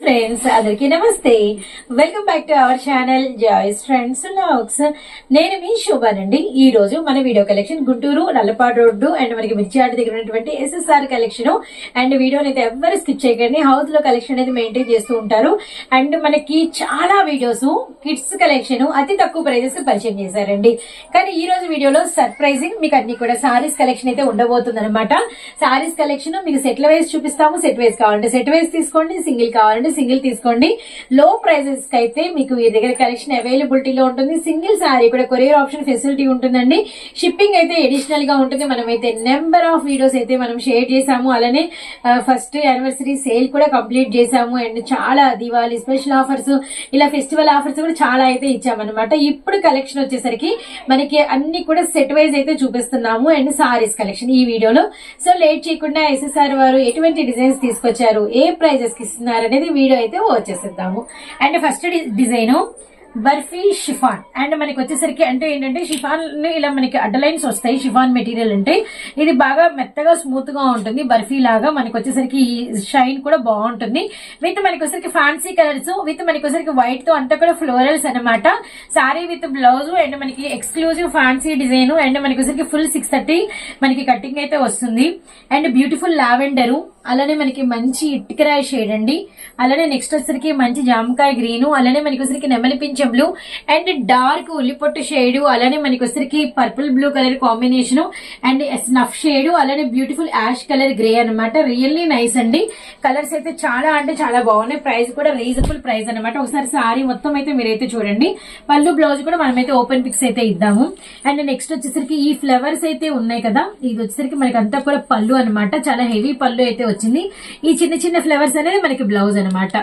Friends అందరికీ నమస్తే. Welcome back to our channel Joyce friends లాక్స్ నేను మీ శోభానండి. ఈ రోజు మన video collection Guntur Nallapadu road and మనకి మిర్చియాడ దగ్గర ఉన్నటువంటి ఎస్ఎస్ఆర్ కలెక్షన్ అండ్ వీడియోని అయితే ఎవరు స్కిప్ చేయకండి. హౌస్లో కలెక్షన్ అనేది మెయింటైన్ చేస్తూ ఉంటారు. అండ్ మనకి చాలా వీడియోస్ కిడ్స్ కలెక్షన్ అతి తక్కువ ప్రైజెస్ పరిచయం చేశారండి. కానీ ఈ రోజు వీడియోలో సర్ప్రైజింగ్ మీకు అన్ని కూడా సారీస్ కలెక్షన్ అయితే ఉండబోతుంది అనమాట సారీస్ కలెక్షన్ మీకు సెట్ల వైజ్ చూపిస్తాము. సెట్ వైజ్ కావాలంటే సెట్ వైజ్ తీసుకోండి. సింగిల్ కావాలంటే సింగిల్ తీసుకోండి. లో ప్రైజెస్కి అయితే మీకు ఈ దగ్గర కలెక్షన్ అవైలబిలిటీలో ఉంటుంది. సింగిల్ సారీ కూడా కొరియర్ ఆప్షన్ ఫెసిలిటీ ఉంటుందండి. షిప్పింగ్ అయితే ఎడిషనల్గా ఉంటుంది. మనం అయితే నెంబర్ ఆఫ్ వీడియోస్ అయితే మనం షేర్ చేసాము. అలానే ఫస్ట్ యానివర్సరీ సేల్ కూడా కంప్లీట్ చేసాము. అండ్ చాలా దివాళీ స్పెషల్ ఆఫర్స్ ఇలా ఫెస్టివల్ ఆఫర్స్ కూడా చాలా అయితే ఇచ్చామన్నమాట. ఇప్పుడు కలెక్షన్ వచ్చేసరికి మనకి అన్ని కూడా సెట్ వైజ్ అయితే చూపిస్తున్నాము. అండ్ సారీస్ కలెక్షన్ ఈ వీడియోలో. సో లేట్ చేయకుండా ఎస్ఎస్ఆర్ వారు ఎటువంటి డిజైన్స్ తీసుకొచ్చారు? ఏ ప్రైజెస్కి ఇస్తున్నారు అనేది వీడియో అయితే వచ్చేసేద్దాము and first design Barfi chiffon. And మనకి వచ్చేసరికి అంటే ఏంటంటే షిఫాన్ ఇలా మనకి అడ్డలైన్స్ వస్తాయి షిఫాన్ మెటీరియల్ అంటే. ఇది బాగా మెత్తగా స్మూత్గా ఉంటుంది. బర్ఫీ లాగా మనకి వచ్చేసరికి ఈ షైన్ కూడా బాగుంటుంది. విత్ మనకి వచ్చేసరికి ఫ్యాన్సీ కలర్స్ విత్ మనకి వచ్చేసరికి వైట్తో అంతా కూడా ఫ్లోరల్స్ అన్నమాట. సారీ విత్ బ్లౌజ్ అండ్ మనకి ఎక్స్క్లూజివ్ ఫ్యాన్సీ డిజైన్ అండ్ మనకి వచ్చేసరికి ఫుల్ సిక్స్ థర్టీ మనకి కటింగ్ అయితే వస్తుంది. And beautiful lavender. అలానే మనకి మంచి ఇటుకరాయి షేడ్ అండి. అలానే నెక్స్ట్ వచ్చేసరికి మంచి జామకాయ గ్రీన్ అలానే మనకి వచ్చేసరికి నెమలిపించే కొంచెం బ్లూ అండ్ డార్క్ ఉల్లిపొట్టు షేడ్ అలానే మనకి వచ్చేసరికి purple blue colour combination and snuff shade అలానే బ్యూటిఫుల్ యాష్ కలర్ గ్రే అన్నమాట. రియల్లీ నైస్ అండి. కలర్స్ అయితే చాలా అంటే చాలా బాగున్నాయి. ప్రైస్ కూడా రీజనబుల్ ప్రైస్ అన్నమాట. ఒకసారి సారీ మొత్తం అయితే మీరైతే చూడండి. పళ్ళు బ్లౌజ్ కూడా మనమైతే ఓపెన్ పిక్స్ అయితే ఇద్దాము. అండ్ నెక్స్ట్ వచ్చేసరికి ఈ ఫ్లవర్స్ అయితే ఉన్నాయి కదా. ఇది వచ్చేసరికి మనకి అంతా కూడా పళ్ళు అన్నమాట. చాలా హెవీ పళ్ళు అయితే వచ్చింది. ఈ చిన్న చిన్న ఫ్లవర్స్ అనేది మనకి బ్లౌజ్ అన్నమాట.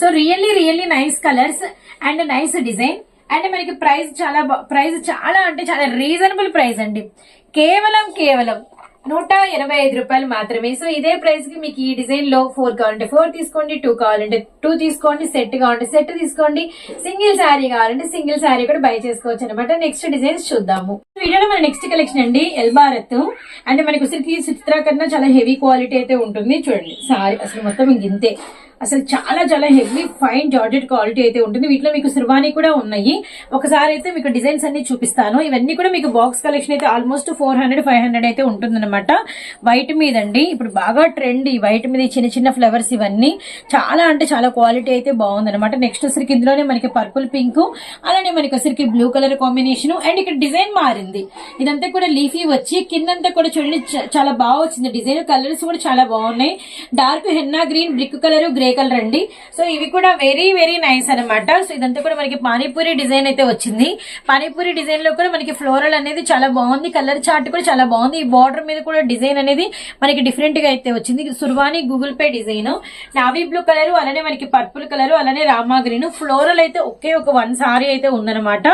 So really really nice colours and nice design. And మనకి ప్రైస్ చాలా ప్రైస్ చాలా అంటే చాలా రీజనబుల్ ప్రైస్ అండి. కేవలం కేవలం నూట ఎనభై ఐదు రూపాయలు మాత్రమే. సో ఇదే ప్రైస్కి మీకు ఈ డిజైన్లో ఫోర్ కావాలంటే ఫోర్ తీసుకోండి టూ కావాలంటే టూ తీసుకోండి సెట్ కావాలంటే సెట్ తీసుకోండి. సింగిల్ శారీ కావాలంటే సింగిల్ శారీ కూడా బై చేసుకోవచ్చు అనమాట నెక్స్ట్ డిజైన్స్ చూద్దాము. వీడియోలో మన నెక్స్ట్ కలెక్షన్ అండి ఎల్ భారత్ అంటే మనకి ఉసిరికి చిత్ర కన్నా చాలా హెవీ క్వాలిటీ అయితే ఉంటుంది. చూడండి సారీ అసలు మొత్తం ఇంతే. అసలు చాలా చాలా హెవీ ఫైన్ జార్జెట్ క్వాలిటీ అయితే ఉంటుంది. వీటిలో మీకు సిర్వాణి కూడా ఉన్నాయి. ఒకసారి అయితే మీకు డిజైన్స్ అన్ని చూపిస్తాను. ఇవన్నీ కూడా మీకు బాక్స్ కలెక్షన్ అయితే almost four hundred five hundred అయితే ఉంటుందన్నమాట. వైట్ మీద అండి ఇప్పుడు బాగా ట్రెండ్ ఈ వైట్ మీద చిన్న చిన్న ఫ్లవర్స్ ఇవన్నీ. చాలా అంటే చాలా క్వాలిటీ అయితే బాగుందన్నమాట. నెక్స్ట్ వచ్చరికి ఇందులోనే మనకి పర్పుల్ పింక్ అలానే మనకి వచ్చరికి బ్లూ కలర్ కాంబినేషన్ అండ్ ఇక్కడ డిజైన్ మారింది. ఇదంతా కూడా లీఫీ వచ్చి కిందంతా కూడా చూడండి చ- చాలా బాగా వచ్చింది. డిజైన్ కలర్స్ కూడా చాలా బాగున్నాయి. Dark henna green brick colour grey మేకలు రండి. సో ఇవి కూడా వెరీ వెరీ నైస్ అన్నమాట. సో ఇదంతా కూడా మనకి పానీపూరి డిజైన్ అయితే వచ్చింది. పానీపూరి డిజైన్లో కూడా మనకి ఫ్లోరల్ అనేది చాలా బాగుంది. కలర్ చార్ట్ కూడా చాలా బాగుంది. ఈ బార్డర్ మీద కూడా డిజైన్ అనేది మనకి డిఫరెంట్గా అయితే వచ్చింది. సుర్వాణి Google Pay design. Navy blue colour అలానే మనకి పర్పుల్ కలర్ అలానే రామా గ్రీన్. ఫ్లోరల్ అయితే ఒకే ఒక వన్ సారీ అయితే ఉందనమాట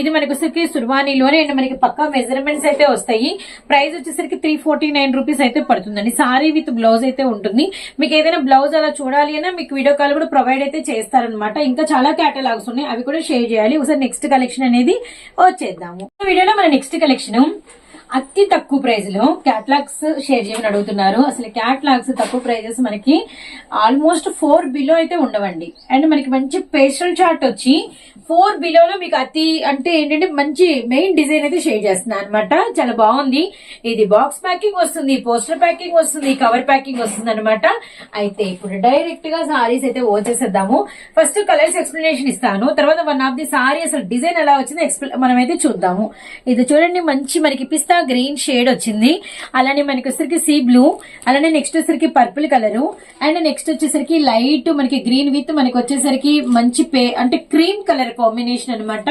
ఇది మనకి వచ్చేసరికి సుర్వాణిలోనే అండ్ మనకి పక్క మెజర్మెంట్స్ అయితే వస్తాయి. ప్రైస్ వచ్చేసరికి త్రీ ఫోర్టీ నైన్ రూపీస్ అయితే పడుతుందండి. సారీ విత్ బ్లౌజ్ అయితే ఉంటుంది. మీకు ఏదైనా బ్లౌజ్ అలా చూడాలి అయినా మీకు వీడియో కాల్ కూడా ప్రొవైడ్ అయితే చేస్తారనమాట ఇంకా చాలా క్యాటలాగ్స్ ఉన్నాయి. అవి కూడా షేర్ చేయాలి. ఒకసారి నెక్స్ట్ కలెక్షన్ అనేది వచ్చేద్దాము. వీడియోలో మన నెక్స్ట్ కలెక్షన్ అతి తక్కువ ప్రైజ్లో క్యాట్లాగ్స్ షేర్ చేయమని అడుగుతున్నారు. అసలు క్యాట్లాగ్స్ తక్కువ ప్రైజెస్ మనకి ఆల్మోస్ట్ ఫోర్ బిలో అయితే ఉండవండి. అండ్ మనకి మంచి పేస్టల్ చార్ట్ వచ్చి ఫోర్ బిలోలో మీకు అతి అంటే ఏంటంటే మంచి మెయిన్ డిజైన్ అయితే షేర్ చేస్తున్నాను అనమాట చాలా బాగుంది. ఇది బాక్స్ ప్యాకింగ్ వస్తుంది పోస్టర్ ప్యాకింగ్ వస్తుంది కవర్ ప్యాకింగ్ వస్తుంది అనమాట అయితే ఇప్పుడు డైరెక్ట్గా సారీస్ అయితే వచ్చేసేద్దాము. ఫస్ట్ కలర్స్ ఎక్స్ప్లెనేషన్ ఇస్తాను. తర్వాత వన్ ఆఫ్ ది సారీ అసలు డిజైన్ ఎలా వచ్చిందో ఎక్స్ప్లె మనం అయితే చూద్దాము. ఇది చూడండి మంచి మనకి పిస్తా గ్రీన్ షేడ్ వచ్చింది. అలానే మనకి వచ్చేసరికి సీ బ్లూ అలానే నెక్స్ట్ వచ్చేసరికి పర్పుల్ కలర్ అండ్ నెక్స్ట్ వచ్చేసరికి లైట్ మనకి గ్రీన్ విత్ మనకి వచ్చేసరికి మంచి పే అంటే క్రీమ్ కలర్ కాంబినేషన్ అనమాట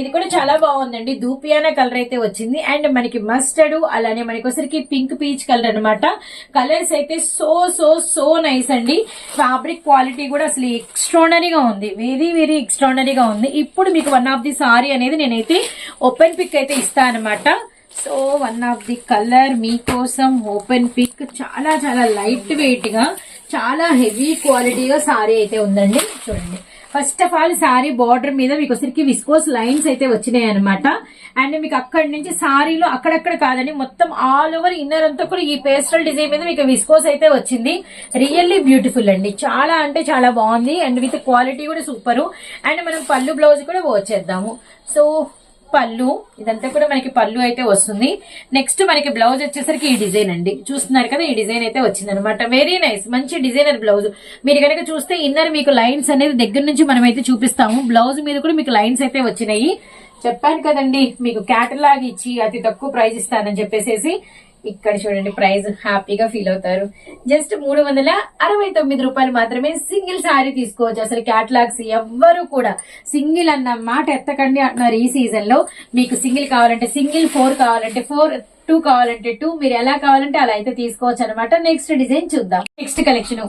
ఇది కూడా చాలా బాగుందండి. దూపియానా కలర్ అయితే వచ్చింది. అండ్ మనకి మస్టర్డ్ అలానే మనకి వచ్చరికి పింక్ పీచ్ కలర్ అనమాట కలర్స్ అయితే సో సో సో నైస్ అండి. ఫ్యాబ్రిక్ క్వాలిటీ కూడా అసలు ఎక్స్ట్రాడనరీగా ఉంది. వెరీ వెరీ ఎక్స్ట్రాడనరీగా ఉంది. ఇప్పుడు మీకు వన్ ఆఫ్ ది సారీ అనేది నేనైతే ఓపెన్ పిక్ అయితే ఇస్తాను అనమాట so one of the colour మీకోసం ఓపెన్ పిక్ చాలా చాలా లైట్ వెయిట్గా చాలా హెవీ క్వాలిటీగా సారీ అయితే ఉందండి చూడండి first of all sari border మీద మీకు వచ్చరికి విస్కోస్ లైన్స్ అయితే వచ్చినాయి అనమాట అండ్ మీకు అక్కడి నుంచి సారీలో అక్కడక్కడ కాదని మొత్తం ఆల్ ఓవర్ ఇన్నర్ అంతా కూడా ఈ పేస్టల్ డిజైన్ మీద మీకు విస్కోస్ అయితే వచ్చింది రియల్లీ బ్యూటిఫుల్ అండి చాలా అంటే చాలా బాగుంది అండ్ విత్ క్వాలిటీ కూడా సూపర్ అండ్ మనం పళ్ళు బ్లౌజ్ కూడా వచ్చేద్దాము సో పళ్ళు ఇదంతా కూడా మనకి పళ్ళు అయితే వస్తుంది. నెక్స్ట్ మనకి బ్లౌజ్ వచ్చేసరికి ఈ డిజైన్ అండి. చూస్తున్నారు కదా ఈ డిజైన్ అయితే వచ్చింది అనమాట వెరీ నైస్ మంచి డిజైనర్ బ్లౌజ్ మీరు కనుక చూస్తే ఇన్నర్ మీకు లైన్స్ అనేది దగ్గర నుంచి మనం అయితే చూపిస్తాము. బ్లౌజ్ మీద కూడా మీకు లైన్స్ అయితే వచ్చినాయి. చెప్పాను కదండి మీకు క్యాటలాగ్ ఇచ్చి అతి తక్కువ ప్రైజ్ ఇస్తానని చెప్పేసి ఇక్కడ చూడండి ప్రైస్ హ్యాపీగా ఫీల్ అవుతారు. జస్ట్ మూడు వందల అరవై తొమ్మిది రూపాయలు మాత్రమే సింగిల్ శారీ తీసుకోవచ్చు. అసలు క్యాటలాగ్స్ ఎవ్వరు కూడా సింగిల్ అన్న మాట ఎత్తకండి అంటున్నారు ఈ సీజన్లో. మీకు సింగిల్ కావాలంటే సింగిల్ ఫోర్ కావాలంటే ఫోర్ టూ కావాలంటే టూ. మీరు ఎలా కావాలంటే అలా అయితే తీసుకోవచ్చు అనమాట నెక్స్ట్ డిజైన్ చూద్దాం. Next collection.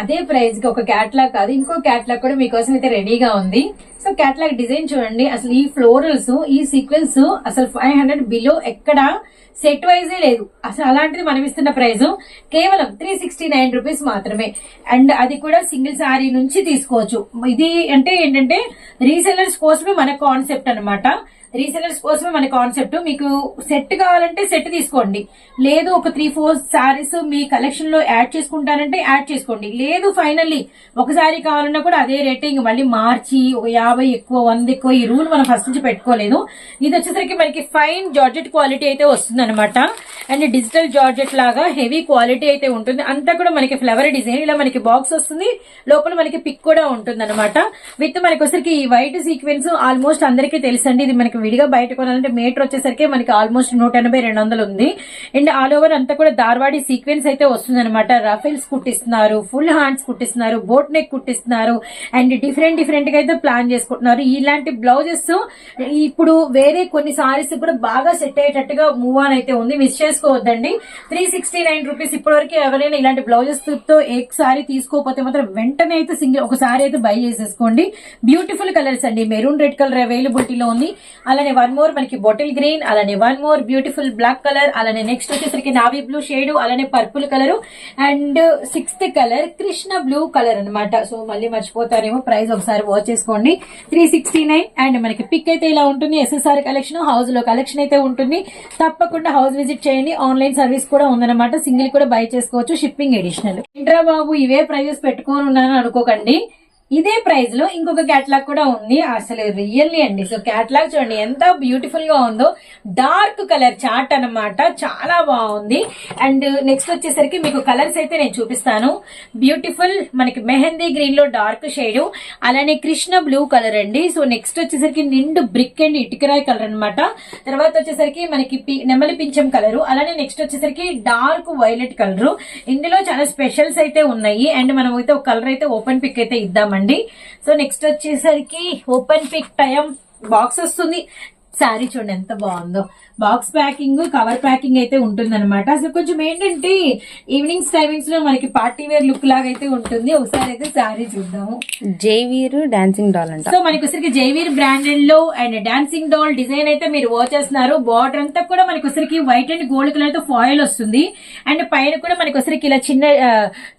అదే ప్రైస్కి ఒక క్యాట్లాగ్ కాదు ఇంకో క్యాట్లాగ్ కూడా మీకోసం అయితే రెడీగా ఉంది. సో క్యాట్లాగ్ డిజైన్ చూడండి అసలు ఈ ఫ్లోరల్స్ ఈ సీక్వెన్స్ అసలు ఫైవ్ హండ్రెడ్ బిలో ఎక్కడ సెట్ వైజే లేదు. అసలు అలాంటిది మనం ఇస్తున్న ప్రైస్ కేవలం త్రీ సిక్స్టీ నైన్ రూపీస్ మాత్రమే. అండ్ అది కూడా సింగిల్ శారీ నుంచి తీసుకోవచ్చు. ఇది అంటే ఏంటంటే రీసెలర్స్ కోసమే మన కాన్సెప్ట్ అనమాట రీసెలర్స్ కోసమే మన కాన్సెప్ట్. మీకు సెట్ కావాలంటే సెట్ తీసుకోండి. లేదు ఒక త్రీ ఫోర్ శారీస్ మీ కలెక్షన్లో యాడ్ చేసుకుంటారంటే యాడ్ చేసుకోండి. లేదు ఫైనల్లీ ఒకసారి కావాలన్నా కూడా అదే రేటింగ్ మళ్ళీ మార్చి ఒక యాభై ఎక్కువ వంద ఎక్కువ ఈ రూల్ మనం ఫస్ట్ నుంచి పెట్టుకోలేదు. ఇది వచ్చేసరికి మనకి ఫైన్ జార్జెట్ క్వాలిటీ అయితే వస్తుంది అనమాట అండ్ డిజిటల్ జార్జెట్ లాగా హెవీ క్వాలిటీ అయితే ఉంటుంది. అంతా కూడా మనకి ఫ్లవర్ డిజైన్ ఇలా మనకి బాక్స్ వస్తుంది. లోపల మనకి పిక్ కూడా ఉంటుంది అనమాట విత్ మనకి వచ్చరికి ఈ వైట్ సీక్వెన్స్ ఆల్మోస్ట్ అందరికీ తెలుసండి. ఇది మనకి విడిగా బయట కొనాలంటే మీటర్ వచ్చేసరికి మనకి ఆల్మోస్ట్ నూట ఎనభై రెండు వందలు ఉంది. అండ్ ఆల్ ఓవర్ అంతా కూడా దార్వాడి సీక్వెన్స్ అయితే వస్తుంది అనమాట రఫెల్స్ కుట్టిస్తున్నారు ఫుల్ హ్యాండ్స్ కుట్టిస్తున్నారు బోట్ నెక్ కుట్టిస్తున్నారు అండ్ డిఫరెంట్ డిఫరెంట్గా అయితే ప్లాన్ చేసుకుంటున్నారు. ఇలాంటి బ్లౌజెస్ ఇప్పుడు వేరే కొన్ని సారీస్ కూడా బాగా సెట్ అయ్యేటట్టుగా మూవ్ ఆన్ అయితే ఉంది. మిస్ చేసుకోవద్దండి. త్రీ సిక్స్టీ నైన్ రూపీస్ ఇప్పటి వరకు ఎవరైనా ఇలాంటి బ్లౌజెస్తో ఏ సారీ తీసుకోకపోతే మాత్రం వెంటనే అయితే సింగిల్ ఒక సారీ అయితే బై చేసేసుకోండి. బ్యూటిఫుల్ కలర్స్ అండి. మెరూన్ రెడ్ కలర్ అవైలబిలిటీలో ఉంది. అలానే వన్ మోర్ మనకి బాటిల్ గ్రీన్ అలానే one more beautiful black colour అలానే నెక్స్ట్ వచ్చేసరికి నావీ బ్లూ షేడ్ అలానే purple colour and sixth colour Krishna blue colour అన్నమాట. సో మళ్ళీ మర్చిపోతారేమో ప్రైస్ ఒకసారి వాచ్ చేసుకోండి. త్రీ సిక్స్టీ నైన్ అండ్ మనకి పిక్ అయితే ఇలా ఉంటుంది. ఎస్ఎస్ఆర్ కలెక్షన్ హౌస్లో కలెక్షన్ అయితే ఉంటుంది. తప్పకుండా హౌస్ విజిట్ చేయండి. ఆన్లైన్ సర్వీస్ కూడా ఉందన్నమాట. సింగిల్ కూడా బై చేసుకోవచ్చు. షిప్పింగ్ ఎడిషనల్ ఇంట్రా బాబు ఇవే ప్రైజెస్ పెట్టుకోనున్నాను అనుకోకండి. ఇదే ప్రైస్లో ఇంకొక క్యాటలాగ్ కూడా ఉంది. అసలు రియల్లీ అండి. సో క్యాటలాగ్ చూడండి ఎంత బ్యూటిఫుల్గా ఉందో. డార్క్ కలర్ చార్ట్ అన్నమాట. చాలా బాగుంది. అండ్ నెక్స్ట్ వచ్చేసరికి మీకు కలర్స్ అయితే నేను చూపిస్తాను. బ్యూటిఫుల్ మనకి మెహందీ గ్రీన్లో డార్క్ షేడ్ అలానే కృష్ణ బ్లూ కలర్ అండి. సో నెక్స్ట్ వచ్చేసరికి నిండు బ్రిక్ అండ్ ఇటుకరాయ్ కలర్ అన్నమాట. తర్వాత వచ్చేసరికి మనకి నెమలి పింఛం కలర్ అలానే నెక్స్ట్ వచ్చేసరికి డార్క్ వైలెట్ కలర్ ఇందులో చాలా స్పెషల్స్ అయితే ఉన్నాయి. అండ్ మనం అయితే ఒక కలర్ అయితే ఓపెన్ పిక్ అయితే ఇద్దామండి. సో నెక్స్ట్ వచ్చేసరికి ఓపెన్ పిక్ టైం బాక్స్ వస్తుంది. శారీ చూడండి ఎంత బాగుందో. బాక్స్ ప్యాకింగ్ కవర్ ప్యాకింగ్ అయితే ఉంటుంది అనమాట అసలు కొంచెం ఏంటంటే ఈవినింగ్స్ టైమింగ్స్లో మనకి పార్టీ వేర్ లుక్ లాగా అయితే ఉంటుంది. ఒకసారి అయితే శారీ చూద్దాము. జైవీరు డాన్సింగ్ డాల్ అంట. సో మనకి వచ్చరికి జైవీర్ బ్రాండెడ్లో అండ్ డాన్సింగ్ డాల్ డిజైన్ అయితే మీరు వాచ్ చేస్తున్నారు. బార్డర్ అంతా కూడా మనకి వచ్చరికి వైట్ అండ్ గోల్డ్ కలర్తో ఫాయిల్ వస్తుంది. అండ్ పైన కూడా మనకి వచ్చరికి ఇలా చిన్న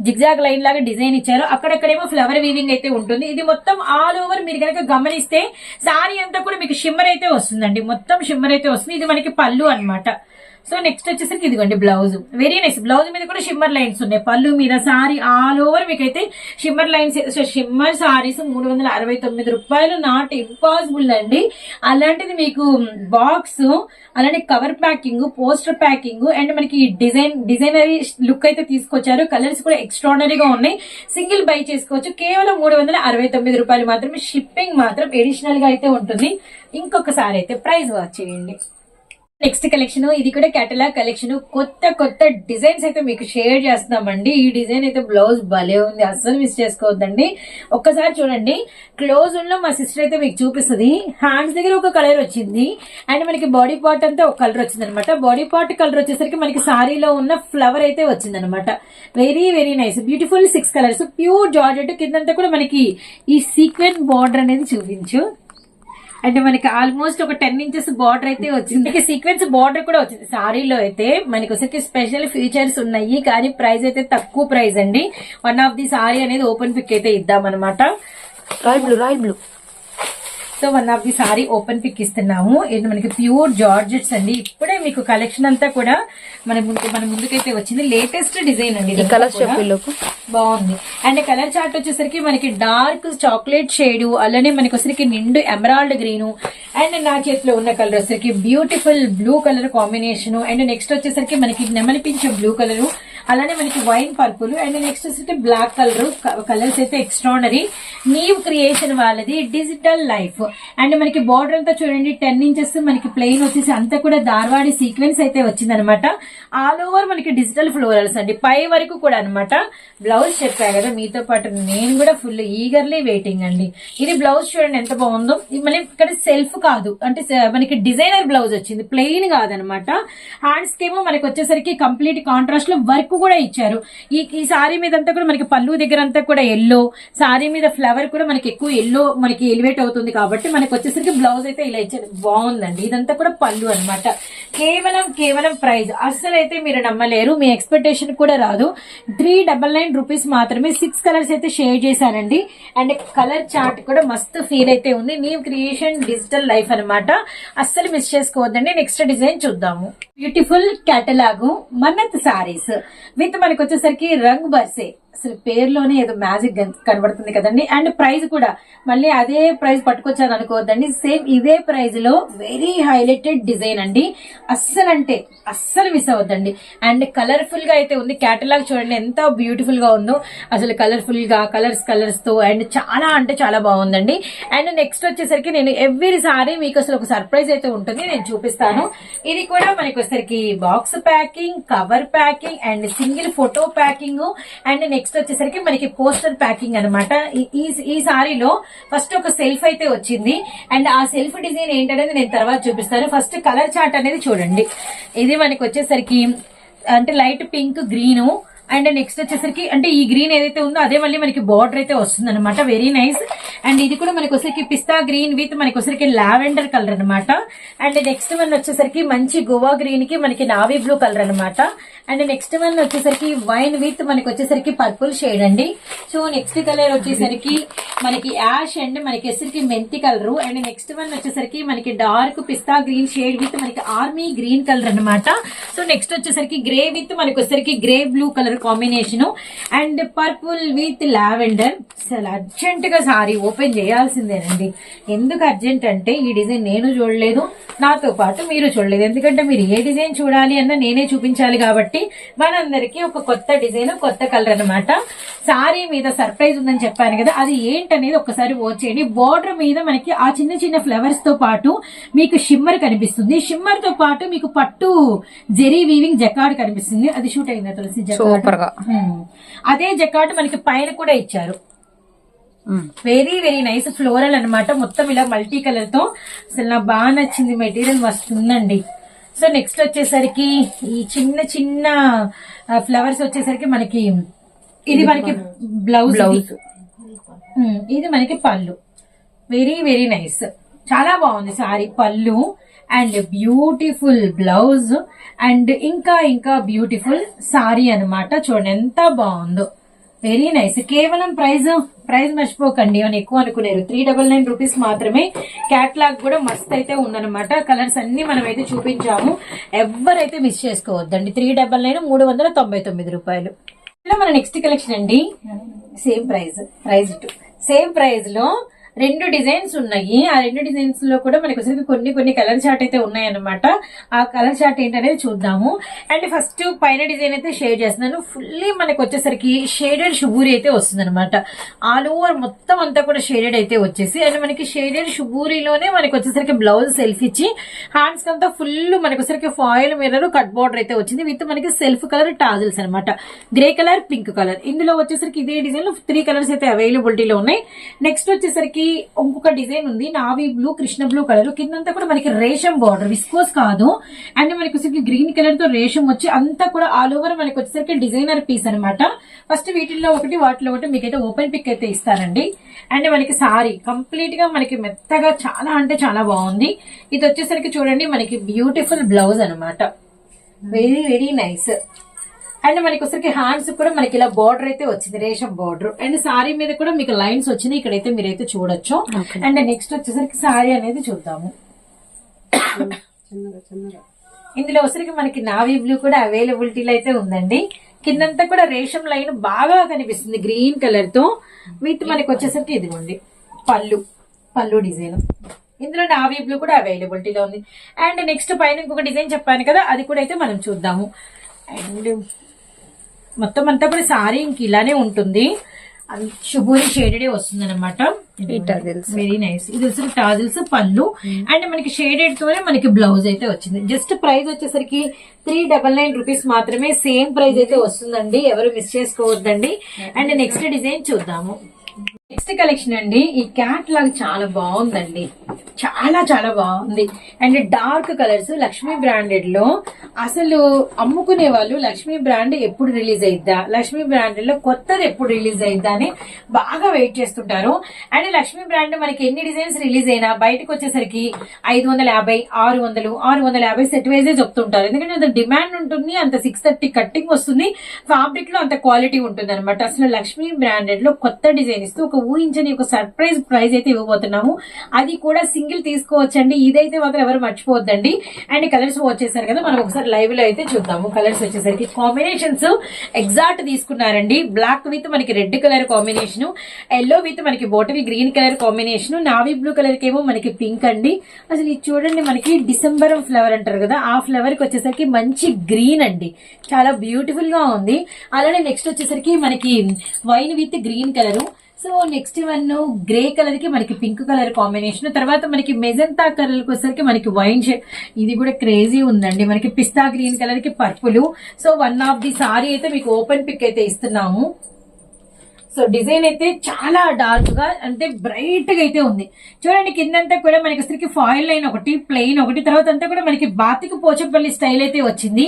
జిగ్జాగ్ లైన్ లాగా డిజైన్ ఇచ్చారు. అక్కడక్కడేమో ఫ్లవర్ వీవింగ్ అయితే ఉంటుంది. ఇది మొత్తం ఆల్ ఓవర్ మీరు కనుక గమనిస్తే సారీ అంతా కూడా మీకు షిమ్మర్ అయితే వస్తుందండి మొత్తం షిమ్మర్ అయితే వస్తుంది. ఇది మనకి పళ్ళు అన్నమాట. సో నెక్స్ట్ వచ్చేసరికి ఇదిగోండి బ్లౌజ్. వెరీ నైస్ బ్లౌజ్ మీద కూడా షిమ్మర్ లైన్స్ ఉన్నాయి. పళ్ళు మీద సారీ ఆల్ ఓవర్ మీకైతే shimmer lines so shimmer saris మూడు వందల అరవై తొమ్మిది రూపాయలు. నాట్ ఇంపాసిబుల్ అండి. అలాంటిది మీకు బాక్స్ అలానే cover packing poster packing and మనకి డిజైన్ డిజైనరీ లుక్ అయితే తీసుకొచ్చారు. కలర్స్ కూడా ఎక్స్ట్రాడనరీగా ఉన్నాయి. సింగిల్ బై చేసుకోవచ్చు. కేవలం మూడు వందల అరవై తొమ్మిది రూపాయలు మాత్రమే. షిప్పింగ్ మాత్రం ఎడిషనల్గా అయితే ఉంటుంది. ఇంకొకసారి అయితే ప్రైస్ వాచ్ చేయండి. నెక్స్ట్ కలెక్షన్ ఇది కూడా కేటలాగ్ కలెక్షన్. కొత్త కొత్త డిజైన్స్ అయితే మీకు షేర్ చేస్తున్నామండి. ఈ డిజైన్ అయితే బ్లౌజ్ భలే ఉంది. అస్సలు మిస్ చేసుకోవద్దండి. ఒక్కసారి చూడండి. క్లోజ్లో మా సిస్టర్ అయితే మీకు చూపిస్తుంది. హ్యాండ్స్ దగ్గర ఒక కలర్ వచ్చింది. అండ్ మనకి బాడీ పార్ట్ అంతా ఒక కలర్ వచ్చింది అనమాట బాడీ పార్ట్ కలర్ వచ్చేసరికి మనకి సారీలో ఉన్న ఫ్లవర్ అయితే వచ్చింది అనమాట very very nice beautiful six colours pure georgette కిందంతా కూడా మనకి ఈ సీక్వెంట్ బార్డర్ అనేది చూపించు. అంటే మనకి ఆల్మోస్ట్ ఒక టెన్ ఇంచెస్ బార్డర్ అయితే వచ్చింది. ఇక సీక్వెన్స్ బార్డర్ కూడా వచ్చింది. సారీలో అయితే మనకి వచ్చరికి స్పెషల్ ఫీచర్స్ ఉన్నాయి. కానీ ప్రైస్ అయితే తక్కువ ప్రైస్ అండి. వన్ ఆఫ్ ది సారీ అనేది ఓపెన్ పిక్ అయితే ఇద్దాం అనమాట royal blue royal blue. So one of the sari open pick ఇస్తున్నాము. ఇది మనకి ప్యూర్ జార్జెట్స్ అండి. ఇప్పుడే మీకు కలెక్షన్ అంతా కూడా మన ముందు మన ముందుకైతే వచ్చింది. లేటెస్ట్ డిజైన్ అండి లోపు బాగుంది. అండ్ కలర్ చార్ట్ వచ్చేసరికి మనకి డార్క్ చాక్లెట్ షేడ్ అలానే మనకి వచ్చరికి నిండు ఎమరాల్డ్ గ్రీన్ అండ్ నా చేతిలో ఉన్న కలర్ వచ్చరికి beautiful blue colour combination and next వచ్చేసరికి మనకి నెమలిపించే బ్లూ కలర్ అలానే మనకి వైన్ పర్పుల్ అండ్ నెక్స్ట్ వచ్చేసి బ్లాక్ కలర్ కలర్స్ అయితే ఎక్స్ట్రానరీ నీవ్ క్రియేషన్ వాళ్ళది డిజిటల్ లైఫ్. అండ్ మనకి బార్డర్ అంతా చూడండి టెన్ ఇంచెస్ మనకి ప్లెయిన్ వచ్చేసి అంతా కూడా దార్వాడి సీక్వెన్స్ అయితే వచ్చింది అనమాట ఆల్ ఓవర్ మనకి డిజిటల్ ఫ్లోరల్స్ అండి. పై వరకు కూడా అనమాట. బ్లౌజ్ చెప్పా కదా మీతో పాటు నేను కూడా ఫుల్ ఈగర్లీ వెయిటింగ్ అండి. ఇది బ్లౌజ్ చూడండి ఎంత బాగుందో. ఇది మళ్ళీ ఇక్కడ సెల్ఫ్ కాదు. అంటే మనకి డిజైనర్ బ్లౌజ్ వచ్చింది. ప్లెయిన్ కాదనమాట. హ్యాండ్స్ కేమో మనకి వచ్చేసరికి కంప్లీట్ కాంట్రాస్ట్లో వర్క్ కూడా ఇచ్చారు. ఈ ఈ సారీ మీద అంతా కూడా మనకి పళ్ళు దగ్గర అంతా కూడా ఎల్లో సారీ మీద ఫ్లవర్ కూడా మనకి ఎక్కువ ఎల్లో మనకి ఎలివేట్ అవుతుంది కాబట్టి మనకి వచ్చేసరికి బ్లౌజ్ అయితే ఇలా ఇచ్చారు. బాగుందండి. ఇదంతా కూడా పళ్ళు అనమాట కేవలం కేవలం ప్రైజ్ అస్సలు అయితే మీరు నమ్మలేరు. మీ ఎక్స్పెక్టేషన్ కూడా రాదు. త్రీ డబల్ నైన్ రూపీస్ మాత్రమే సిక్స్ కలర్స్ అయితే షేర్ చేశానండి. అండ్ కలర్ చార్ట్ కూడా మస్తు ఫీల్ అయితే ఉంది. నీ క్రియేషన్ డిజిటల్ లైఫ్ అనమాట అస్సలు మిస్ చేసుకోవద్దండి. నెక్స్ట్ డిజైన్ చూద్దాము. Beautiful catalogue Mannat saris with మనకు వచ్చేసరికి రంగ్ బర్సే. అసలు పేరులోనే ఏదో మ్యాజిక్ కనబడుతుంది కదండి. అండ్ ప్రైస్ కూడా. మళ్ళీ అదే ప్రైస్ పట్టుకొచ్చాను అనుకోవద్దండి. సేమ్ ఇదే ప్రైస్లో వెరీ హైలైటెడ్ డిజైన్ అండి. అస్సలు అంటే అస్సలు మిస్ అవ్వద్దండి. అండ్ కలర్ఫుల్గా అయితే ఉంది. కేటలాగ్ చూడండి ఎంత బ్యూటిఫుల్గా ఉందో. అసలు కలర్ఫుల్గా కలర్స్ కలర్స్తో అండ్ చాలా అంటే చాలా బాగుందండి. అండ్ నెక్స్ట్ వచ్చేసరికి నేను ఎవ్రీ సారీ మీకు అసలు ఒక సర్ప్రైజ్ అయితే ఉంటుంది. నేను చూపిస్తాను. ఇది కూడా మనకి వచ్చేసరికి box packing cover packing and single photo packing and next వచ్చేసరికి మనకి పోస్టర్ ప్యాకింగ్ అనమాట ఈ ఈ సారీలో ఫస్ట్ ఒక సెల్ఫ్ అయితే వచ్చింది. అండ్ ఆ సెల్ఫ్ డిజైన్ ఏంటనేది నేను తర్వాత చూపిస్తాను. ఫస్ట్ కలర్ చార్ట్ అనేది చూడండి. ఇది మనకి వచ్చేసరికి అంటే light pink green. And next వచ్చేసరికి అంటే ఈ గ్రీన్ ఏదైతే ఉందో అదే మళ్ళీ మనకి బార్డర్ అయితే వస్తుంది అనమాట వెరీ నైస్ అండ్ ఇది కూడా మనకి వచ్చేసరికి పిస్తా గ్రీన్ విత్ మనకి వచ్చేసరికి లావెండర్ కలర్ అన్నమాట. అండ్ నెక్స్ట్ వన్ వచ్చేసరికి మంచి గోవా గ్రీన్కి మనకి నావీ బ్లూ కలర్ అన్నమాట. అండ్ నెక్స్ట్ వన్ వచ్చేసరికి వైన్ విత్ మనకి వచ్చేసరికి పర్పుల్ షేడ్ అండి. సో నెక్స్ట్ కలర్ వచ్చేసరికి మనకి యాష్ అండ్ మనకి వచ్చేసరికి మెంతి కలర్. అండ్ నెక్స్ట్ వన్ వచ్చేసరికి మనకి dark pista green shade with మనకి ఆర్మీ గ్రీన్ కలర్ అన్నమాట. సో నెక్స్ట్ వచ్చేసరికి గ్రే విత్ మనకి వచ్చేసరికి grey blue colour combination. And purple with lavender. అసలు అర్జెంట్గా సారీ ఓపెన్ చేయాల్సిందేనండి. ఎందుకు అర్జెంట్ అంటే ఈ డిజైన్ నేను చూడలేదు నాతో పాటు మీరు చూడలేదు. ఎందుకంటే మీరు ఏ డిజైన్ చూడాలి అన్న నేనే చూపించాలి కాబట్టి మనందరికీ ఒక కొత్త డిజైన్ కొత్త కలర్ అన్నమాట. సారీ మీద సర్ప్రైజ్ ఉందని చెప్పాను కదా అది ఏంటనేది ఒకసారి ఓ చేయండి. బోర్డర్ మీద మనకి ఆ చిన్న చిన్న ఫ్లవర్స్తో పాటు మీకు షిమ్మర్ కనిపిస్తుంది. షిమ్మర్తో పాటు మీకు పట్టు జెరీ వీవింగ్ జకాడ్ కనిపిస్తుంది. అది షూట్ అయిందా తులసి జకాడ్ సూపర్గా. అదే జకాట్ మనకి పైన కూడా ఇచ్చారు. వెరీ వెరీ నైస్ ఫ్లోరల్ అన్నమాట. మొత్తం ఇలా మల్టీ కలర్తో. అసలు నాకు బాగా నచ్చింది మెటీరియల్ వస్తుందండి సో నెక్స్ట్ వచ్చేసరికి ఈ చిన్న చిన్న ఫ్లవర్స్ వచ్చేసరికి మనకి ఇది మనకి బ్లౌజ్ బ్లౌజ్. ఇది మనకి పళ్ళు. Very very nice. చాలా బాగుంది సారీ పళ్ళు అండ్ బ్యూటిఫుల్ బ్లౌజ్ అండ్ ఇంకా ఇంకా బ్యూటిఫుల్ సారీ అనమాట చూడండి ఎంత బాగుందో. వెరీ నైస్ కేవలం ప్రైజ్ ప్రైజ్ మర్చిపోకండి. అని ఎక్కువ అనుకున్నారు త్రీ డబల్ నైన్ రూపీస్ మాత్రమే క్యాట్లాగ్ కూడా మస్త్ అయితే ఉందనమాట కలర్స్ అన్ని మనం అయితే చూపించాము. ఎవరైతే మిస్ చేసుకోవద్దండి. త్రీ డబల్ నైన్ మూడు వందల తొంభై తొమ్మిది రూపాయలు. ఇలా మన నెక్స్ట్ కలెక్షన్ అండి. Same price price to same ప్రైజ్లో రెండు డిజైన్స్ ఉన్నాయి. ఆ రెండు డిజైన్స్లో కూడా మనకి వచ్చేసరికి కొన్ని కొన్ని కలర్ చార్ట్ అయితే ఉన్నాయన్నమాట. ఆ కలర్ చార్ట్ ఏంటనేది చూద్దాము. అండ్ ఫస్ట్ పైన డిజైన్ అయితే షేర్ చేస్తున్నాను. ఫుల్లీ మనకు వచ్చేసరికి షేడెడ్ షుబూరి అయితే వస్తుంది అనమాట ఆల్ ఓవర్ మొత్తం అంతా కూడా షేడెడ్ అయితే వచ్చేసి అండ్ మనకి షేడెడ్ షుబూరిలోనే మనకి వచ్చేసరికి బ్లౌజ్ సెల్ఫ్ ఇచ్చి హ్యాండ్స్ అంతా ఫుల్ మనకు వచ్చేసరికి ఫాయిల్ మిర్రర్ కట్ బార్డర్ అయితే వచ్చింది. విత్ మనకి సెల్ఫ్ కలర్ టాజిల్స్ అనమాట గ్రే కలర్ పింక్ కలర్. ఇందులో వచ్చేసరికి ఇదే డిజైన్లో త్రీ కలర్స్ అయితే అవైలబిలిటీలో ఉన్నాయి. నెక్స్ట్ వచ్చేసరికి ఇంకొక డిజైన్ ఉంది. Navy blue Krishna blue colour. కిందంతా కూడా మనకి రేషం బార్డర్ విస్కోస్ కాదు. అండ్ మనకి వచ్చేసరికి గ్రీన్ కలర్తో రేషం వచ్చి అంతా కూడా ఆల్ ఓవర్ మనకి వచ్చేసరికి డిజైనర్ పీస్ అన్నమాట. ఫస్ట్ వీటిల్లో ఒకటి వాటిలో ఒకటి మీకైతే ఓపెన్ పిక్ అయితే ఇస్తారండి అండ్ మనకి సారీ కంప్లీట్గా మనకి మెత్తగా చాలా అంటే చాలా బాగుంది. ఇది వచ్చేసరికి చూడండి మనకి బ్యూటిఫుల్ బ్లౌజ్ అన్నమాట. వెరీ వెరీ నైస్ అండ్ మనకి వచ్చరికి హ్యాండ్స్ కూడా మనకి ఇలా బార్డర్ అయితే వచ్చింది రేషం బార్డర్ అండ్ సారీ మీద కూడా మీకు లైన్స్ వచ్చినాయి ఇక్కడైతే మీరైతే చూడొచ్చు. అండ్ నెక్స్ట్ వచ్చేసరికి సారీ అనేది చూద్దాము. ఇందులో వచ్చరికి మనకి నావీ బ్లూ కూడా అవైలబిలిటీలో అయితే ఉందండి. కిందంతా కూడా రేషం లైన్ బాగా కనిపిస్తుంది గ్రీన్ కలర్తో. విత్ మనకి వచ్చేసరికి ఇదిగోండి పళ్ళు పళ్ళు డిజైన్ ఇందులో నావీ బ్లూ కూడా అవైలబిలిటీలో ఉంది. అండ్ నెక్స్ట్ పైన ఇంకొక డిజైన్ చెప్పాను కదా అది కూడా అయితే మనం చూద్దాము. అండ్ మొత్తం అంతా కూడా సారీ ఇంక ఇలానే ఉంటుంది. అది శుభూరి షేడెడ్ వస్తుంది అనమాట. వెరీ నైస్ ఇది వచ్చి టాజిల్స్ పళ్ళు. అండ్ మనకి షేడెడ్ తోనే మనకి బ్లౌజ్ అయితే వచ్చింది. జస్ట్ ప్రైస్ వచ్చేసరికి త్రీ డబల్ నైన్ రూపీస్ మాత్రమే సేమ్ ప్రైస్ అయితే వస్తుందండి. ఎవరు మిస్ చేసుకోవద్దండి. అండ్ నెక్స్ట్ డిజైన్ చూద్దాము. నెక్స్ట్ కలెక్షన్ అండి. ఈ క్యాట్ లాగ్ చాలా బాగుందండి. చాలా చాలా బాగుంది. అండ్ డార్క్ కలర్స్ లక్ష్మీ బ్రాండెడ్లో అసలు అమ్ముకునే వాళ్ళు లక్ష్మీ బ్రాండ్ ఎప్పుడు రిలీజ్ అయిద్దా? లక్ష్మీ బ్రాండెడ్లో కొత్తది ఎప్పుడు రిలీజ్ అయిద్దా అని బాగా వెయిట్ చేస్తుంటారు. అండ్ లక్ష్మీ బ్రాండ్ మనకి ఎన్ని డిజైన్స్ రిలీజ్ అయినా బయటకు వచ్చేసరికి ఐదు వందల యాభై ఆరు వందలు ఆరు వందల యాభై సెట్ వైజే చెప్తుంటారు. ఎందుకంటే అంత డిమాండ్ ఉంటుంది అంత సిక్స్ థర్టీ కట్టింగ్ వస్తుంది ఫ్యాబ్రిక్లో అంత క్వాలిటీ ఉంటుంది అనమాట అసలు లక్ష్మీ బ్రాండెడ్లో కొత్త డిజైన్ ఇస్తూ ఒక ఊహించని ఒక సర్ప్రైజ్ ప్రైజ్ అయితే ఇవ్వబోతున్నాము. అది కూడా సింగిల్ తీసుకోవచ్చండి. ఇదైతే మాత్రం ఎవరు మర్చిపోవద్దండి. అండ్ కలర్స్ వచ్చేసారు కదా మనం ఒకసారి లైవ్లో అయితే చూద్దాము. కలర్స్ వచ్చేసరికి కాంబినేషన్స్ ఎగ్జాక్ట్ తీసుకున్నారండి. బ్లాక్ విత్ మనకి red colour combination yellow with మనకి బోటవి green colour combination navy blue colour కేమో మనకి పింక్ అండి. అసలు ఇది చూడండి మనకి డిసెంబర్ ఫ్లవర్ అంటారు కదా ఆ ఫ్లవర్కి వచ్చేసరికి మంచి గ్రీన్ అండి. చాలా బ్యూటిఫుల్గా ఉంది. అలానే నెక్స్ట్ వచ్చేసరికి మనకి wine with green colour so next one grey కలర్కి మనకి పింక్ కలర్ కాంబినేషన్ తర్వాత మనకి మెజంతా కలర్ వచ్చేసరికి మనకి వైన్ షేడ్. ఇది కూడా క్రేజీ ఉందండి. మనకి పిస్తా గ్రీన్ కలర్కి purple. So one of the sari అయితే మీకు ఓపెన్ పిక్ అయితే ఇస్తున్నాము. సో డిజైన్ అయితే చాలా డార్క్గా అంటే బ్రైట్గా అయితే ఉంది. చూడండి కిందంతా కూడా మనకి అసలుకి ఫాయిల్ లైన్ ఒకటి ప్లెయిన్ ఒకటి తర్వాత అంతా కూడా మనకి బాతికి పోచంపల్లి స్టైల్ అయితే వచ్చింది.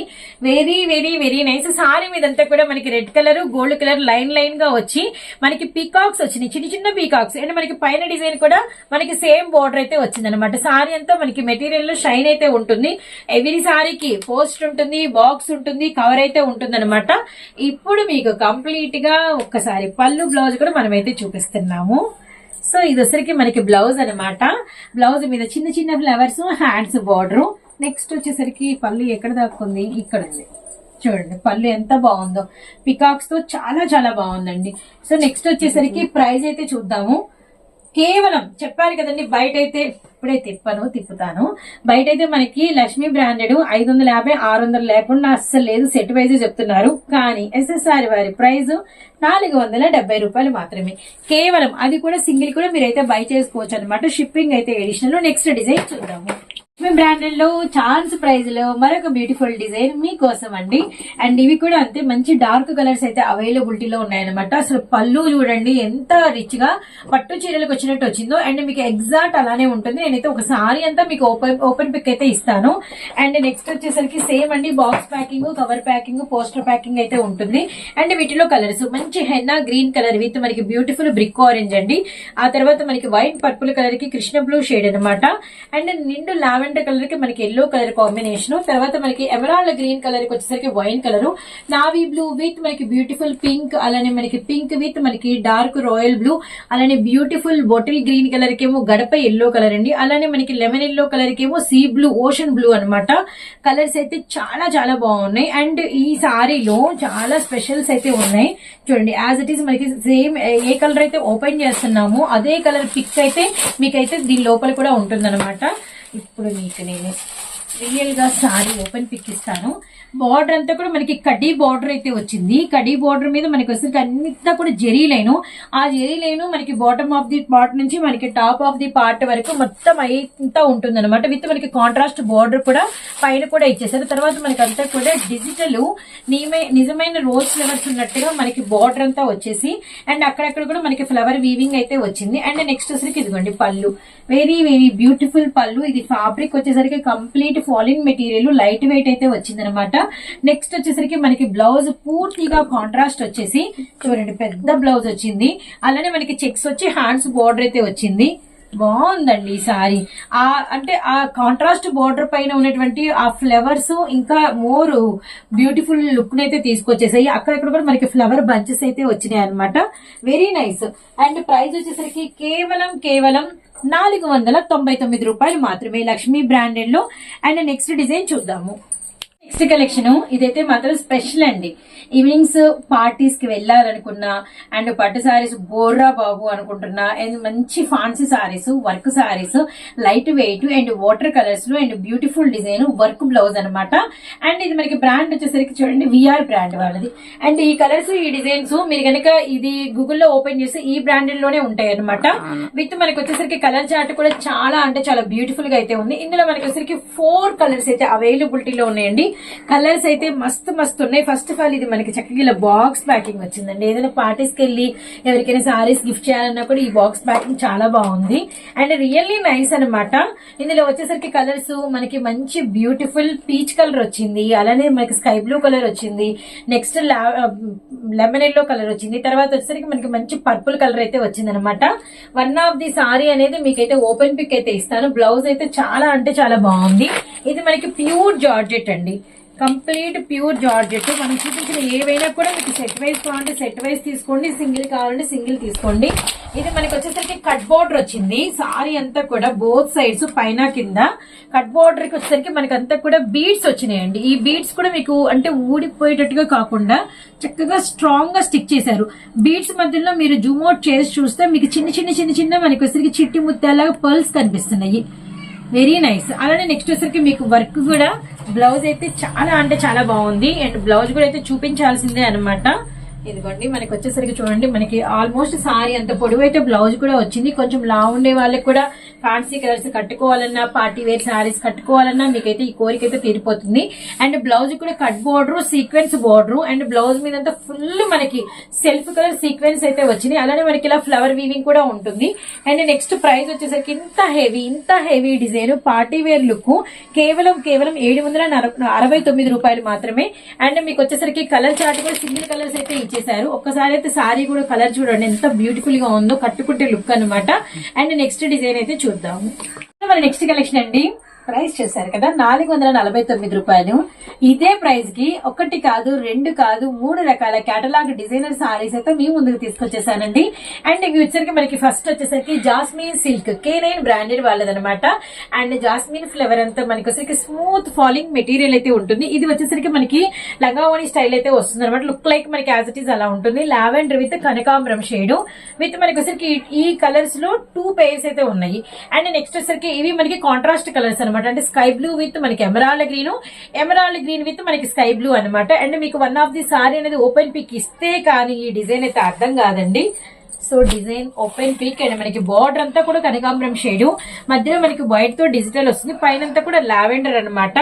Very very very nice sari మీదంతా కూడా మనకి red colour gold colour line లైన్గా వచ్చి మనకి పీకాక్స్ వచ్చినాయి. చిన్న చిన్న పీకాక్స్ అండ్ మనకి పైన డిజైన్ కూడా మనకి సేమ్ బోర్డర్ అయితే వచ్చింది అనమాట సారీ అంతా మనకి మెటీరియల్లో షైన్ అయితే ఉంటుంది. ఎవ్రీ సారీకి పోస్ట్ ఉంటుంది బాక్స్ ఉంటుంది కవర్ అయితే ఉంటుంది ఇప్పుడు మీకు కంప్లీట్గా ఒక్కసారి పళ్ళు పళ్ళు బ్లౌజ్ కూడా మనమైతే చూపిస్తున్నాము. సో ఇది వచ్చరికి మనకి బ్లౌజ్ అన్నమాట. బ్లౌజ్ మీద చిన్న చిన్న ఫ్లవర్స్ హ్యాండ్స్ బార్డర్. నెక్స్ట్ వచ్చేసరికి పళ్ళు ఎక్కడ దాక్కుంది? ఇక్కడ ఉంది. చూడండి పళ్ళు ఎంత బాగుందో. పికాక్స్తో చాలా చాలా బాగుందండి. సో నెక్స్ట్ వచ్చేసరికి ప్రైస్ అయితే చూద్దాము. కేవలం చెప్పారు కదండి బయట అయితే ఇప్పుడే తిప్పను తిప్పుతాను. బయట అయితే మనకి లక్ష్మీ బ్రాండెడ్ ఐదు వందల యాభై ఆరు వందలు లేకుండా అస్సలు లేదు సెట్ వైజ్ చెప్తున్నారు. కానీ ఎస్ఎస్ఆర్ వారి ప్రైజ్ నాలుగు వందల డెబ్బై రూపాయలు మాత్రమే. కేవలం అది కూడా సింగిల్ కూడా మీరైతే బై చేసుకోవచ్చు అనమాట షిప్పింగ్ అయితే ఎడిషనల్. నెక్స్ట్ డిజైన్ చూద్దాము. మీ బ్రాండెడ్లో ఛాన్స్ ప్రైజ్లో మరొక బ్యూటిఫుల్ డిజైన్ మీకోసం అండి అండ్ ఇవి కూడా అంతే మంచి డార్క్ కలర్స్ అయితే అవైలబిలిటీలో ఉన్నాయన్నమాట. అసలు పళ్ళు చూడండి ఎంత రిచ్గా పట్టు చీరలకు వచ్చినట్టు వచ్చిందో. అండ్ మీకు ఎగ్జాక్ట్ అలానే ఉంటుంది. నేనైతే ఒక సారీ అంతా మీకు ఓపెన్ ఓపెన్ పిక్ అయితే ఇస్తాను. అండ్ నెక్స్ట్ వచ్చేసరికి సేమ్ అండి box packing cover packing poster packing అయితే ఉంటుంది. అండ్ వీటిలో కలర్స్ మంచి హెన్నా గ్రీన్ కలర్ విత్ మనకి బ్యూటిఫుల్ బ్రిక్ ఆరెంజ్ అండి. ఆ తర్వాత మనకి వైట్ పర్పుల్ కలర్కి కృష్ణ బ్లూ షేడ్ అనమాట అండ్ నిండు లావెండర్ కలర్కి మనకి ఎల్లో కలర్ కాంబినేషన్ తర్వాత మనకి ఎమరాల్డ్ గ్రీన్ కలర్కి వచ్చేసరికి wine colour. Navy blue with మనకి బ్యూటిఫుల్ పింక్ అలానే మనకి పింక్ విత్ మనకి డార్క్ రాయల్ బ్లూ అలానే బ్యూటిఫుల్ బాటిల్ గ్రీన్ కలర్కి ఏమో గడప ఎల్లో కలర్ అండి. అలానే మనకి లెమన్ ఎల్లో కలర్కి ఏమో సీ బ్లూ ఓషన్ బ్లూ అన్నమాట. కలర్స్ అయితే చాలా చాలా బాగున్నాయి. అండ్ ఈ సారీలో చాలా స్పెషల్స్ అయితే ఉన్నాయి. చూడండి యాజ్ ఇట్ ఈస్ మనకి సేమ్ ఏ కలర్ అయితే ఓపెన్ చేస్తున్నామో అదే కలర్ పిక్ అయితే మీకైతే దీని లోపల కూడా ఉంటుందన్నమాట. ఇప్పుడు మీకు నేను రియల్గా సారీ ఓపెన్ పిక్ ఇస్తాను. బార్డర్ అంతా కూడా మనకి కడ్డీ బార్డర్ అయితే వచ్చింది. కడ్డీ బార్డర్ మీద మనకి వచ్చేసరికి అంతా కూడా జెరీ లైను. ఆ జెరీ లైను మనకి బాటమ్ ఆఫ్ ది పార్ట్ నుంచి మనకి టాప్ ఆఫ్ ది పార్ట్ వరకు మొత్తం అంతా ఉంటుంది అనమాట విత్ మనకి కాంట్రాస్ట్ బార్డర్ కూడా పైన కూడా ఇచ్చేసారు తర్వాత మనకి అంతా కూడా డిజిటల్ నిజమైన రోజ్ ఫ్లవర్స్ ఉన్నట్టుగా మనకి బార్డర్ అంతా వచ్చేసి అండ్ అక్కడక్కడ కూడా మనకి ఫ్లవర్ వీవింగ్ అయితే వచ్చింది. అండ్ నెక్స్ట్ వచ్చేసరికి ఇదిగోండి పళ్ళు. వెరీ వెరీ బ్యూటిఫుల్ పళ్ళు. ఇది ఫ్యాబ్రిక్ వచ్చేసరికి complete falling material light weight అయితే వచ్చింది అనమాట నెక్స్ట్ వచ్చేసరికి మనకి బ్లౌజ్ పూర్తిగా కాంట్రాస్ట్ వచ్చేసి చూడండి పెద్ద బ్లౌజ్ వచ్చింది. అలానే మనకి చెక్స్ వచ్చి హ్యాండ్స్ బార్డర్ అయితే వచ్చింది. బాగుందండి ఈ సారీ. ఆ అంటే ఆ కాంట్రాస్ట్ బోర్డర్ పైన ఉన్నటువంటి ఆ ఫ్లవర్స్ ఇంకా మోర్ బ్యూటిఫుల్ లుక్ అయితే తీసుకొచ్చేసాయి. అక్కడక్కడ కూడా మనకి ఫ్లవర్ బంచెస్ అయితే వచ్చినాయి అనమాట వెరీ నైస్ అండ్ ప్రైస్ వచ్చేసరికి కేవలం కేవలం నాలుగు వందల తొంభై తొమ్మిది రూపాయలు మాత్రమే లక్ష్మీ బ్రాండెడ్లో. అండ్ నెక్స్ట్ డిజైన్ చూద్దాము. నెక్స్ట్ కలెక్షన్ ఇదైతే మాత్రం స్పెషల్ అండి. ఈవినింగ్స్ పార్టీస్కి వెళ్ళాలనుకున్నా అండ్ పట్టు సారీస్ బోర్రా బాబు అనుకుంటున్నా అండ్ మంచి fancy saris work saris light weight and water కలర్స్లో and beautiful design work blouse అన్నమాట. అండ్ ఇది మనకి బ్రాండ్ వచ్చేసరికి చూడండి విఆర్ బ్రాండ్ వాళ్ళది. అండ్ ఈ కలర్స్ ఈ డిజైన్స్ మీరు కనుక ఇది గూగుల్లో ఓపెన్ చేస్తే ఈ బ్రాండెడ్లోనే ఉంటాయి అనమాట విత్ మనకి వచ్చేసరికి కలర్ చార్ట్ కూడా చాలా అంటే చాలా బ్యూటిఫుల్గా అయితే ఉంది. ఇందులో మనకి వచ్చేసరికి ఫోర్ కలర్స్ అయితే అవైలబిలిటీలో ఉన్నాయండి. కలర్స్ అయితే మస్తు మస్తు ఉన్నాయి. ఫస్ట్ ఆఫ్ ఆల్ ఇది మనకి చక్కగా ఇలా బాక్స్ ప్యాకింగ్ వచ్చిందండి. ఏదైనా పార్టీస్కి వెళ్ళి ఎవరికైనా సారీస్ గిఫ్ట్ చేయాలన్నా కూడా ఈ బాక్స్ ప్యాకింగ్ చాలా బాగుంది. అండ్ రియల్లీ నైస్ అనమాట ఇందులో వచ్చేసరికి కలర్స్ మనకి మంచి బ్యూటిఫుల్ పీచ్ కలర్ వచ్చింది. అలానే మనకి స్కై బ్లూ కలర్ వచ్చింది. నెక్స్ట్ లెమన్ ఎల్లో కలర్ వచ్చింది. తర్వాత వచ్చేసరికి మనకి మంచి పర్పుల్ కలర్ అయితే వచ్చింది అనమాట వన్ ఆఫ్ ది సారీ అనేది మీకైతే ఓపెన్ పిక్ అయితే ఇస్తాను. బ్లౌజ్ అయితే చాలా అంటే చాలా బాగుంది. ఇది మనకి ప్యూర్ జార్జెట్ అండి. Complete pure georgette. మనం చూపించిన ఏవైనా కూడా మీకు సెట్ వైజ్ కావాలంటే సెట్ వైజ్ తీసుకోండి సింగిల్ కావాలంటే సింగిల్ తీసుకోండి. ఇది మనకి వచ్చేసరికి కట్ బోర్డర్ వచ్చింది. సారీ అంతా కూడా బోత్ సైడ్స్ పైన కింద. కట్ బోర్డర్కి వచ్చేసరికి మనకి అంతా కూడా బీడ్స్ వచ్చినాయండి. ఈ బీడ్స్ కూడా మీకు అంటే ఊడిపోయేటట్టుగా కాకుండా చక్కగా స్ట్రాంగ్గా స్టిక్ చేశారు. బీడ్స్ మధ్యలో మీరు జూమ్ అవుట్ చేసి చూస్తే మీకు చిన్న చిన్న చిన్న చిన్న మనకి వచ్చేసరికి చిట్టి ముత్యాలాగా పర్ల్స్ కనిపిస్తున్నాయి. వెరీ నైస్ అలానే నెక్స్ట్ వచ్చేసరికి మీకు వర్క్ కూడా బ్లౌజ్ అయితే చాలా అంటే చాలా బాగుంది. అండ్ బ్లౌజ్ కూడా అయితే చూపించాల్సిందే అన్నమాట. ఇదిగోండి మనకి వచ్చేసరికి చూడండి మనకి ఆల్మోస్ట్ సారీ అంత పొడవు అయితే బ్లౌజ్ కూడా వచ్చింది. కొంచెం లా ఉండే వాళ్ళకి కూడా ఫ్యాన్సీ కలర్స్ కట్టుకోవాలన్నా పార్టీ వేర్ శారీస్ కట్టుకోవాలన్నా మీకైతే ఈ కోరిక అయితే తీరిపోతుంది. అండ్ బ్లౌజ్ కూడా cut border sequence border and blouse మీద ఫుల్ మనకి సెల్ఫ్ కలర్ సీక్వెన్స్ అయితే వచ్చింది. అలానే మనకి ఇలా ఫ్లవర్ వీవింగ్ కూడా ఉంటుంది. అండ్ నెక్స్ట్ ప్రైస్ వచ్చేసరికి ఇంత హెవీ ఇంత heavy design party wear look కేవలం కేవలం ఏడు వందల అరవై తొమ్మిది రూపాయలు మాత్రమే. అండ్ మీకు వచ్చేసరికి కలర్ చార్ట్ కూడా సింగిల్ కలర్స్ అయితే ఇచ్చేసారు ఒక్కసారి అయితే సారీ కూడా కలర్ చూడండి ఎంత బ్యూటిఫుల్గా ఉందో కట్టుకుంటే లుక్ అన్నమాట. అండ్ నెక్స్ట్ డిజైన్ అయితే చూద్దాము. మన నెక్స్ట్ కలెక్షన్ అండి. ప్రైస్ చేశారు కదా నాలుగు వందల నలభై తొమ్మిది రూపాయలు. ఇదే ప్రైస్కి ఒకటి కాదు రెండు కాదు మూడు రకాల కేటలాగ్ డిజైనర్ సారీస్ అయితే మీ ముందుకు తీసుకొచ్చేసానండి. అండ్ ఇవి వచ్చరికి మనకి ఫస్ట్ వచ్చేసరికి jasmine silk K nine branded వాళ్ళదనమాట and jasmine flavour అంతా మనకి వచ్చరికి స్మూత్ ఫాలింగ్ మెటీరియల్ అయితే ఉంటుంది. ఇది వచ్చేసరికి మనకి లంగావోని స్టైల్ అయితే వస్తుంది అనమాట లుక్ లైక్ మనకి యాజ్ ఇట్ ఈస్ అలా ఉంటుంది. లావెండర్ విత్ కనకాంబరం షేడ్ విత్ మనకి వచ్చరికి ఈ కలర్స్లో టూ పేర్స్ అయితే ఉన్నాయి. అండ్ నెక్స్ట్ వచ్చరికి ఇవి మనకి కాంట్రాస్ట్ కలర్స్ అనమాట అనమాట అంటే స్కై బ్లూ విత్ మనకి emerald green emerald green with మనకి స్కై బ్లూ అనమాట అండ్ మీకు వన్ ఆఫ్ ది సారీ అనేది ఓపెన్ పిక్ ఇస్తే కానీ ఈ డిజైన్ అయితే అర్థం కాదండి. So design open pick and మనకి బార్డర్ అంతా కూడా కనకాంబరం షేడ్ మధ్యలో మనకి వైట్తో డిజిటల్ వస్తుంది. పైన అంతా కూడా లావెండర్ అనమాట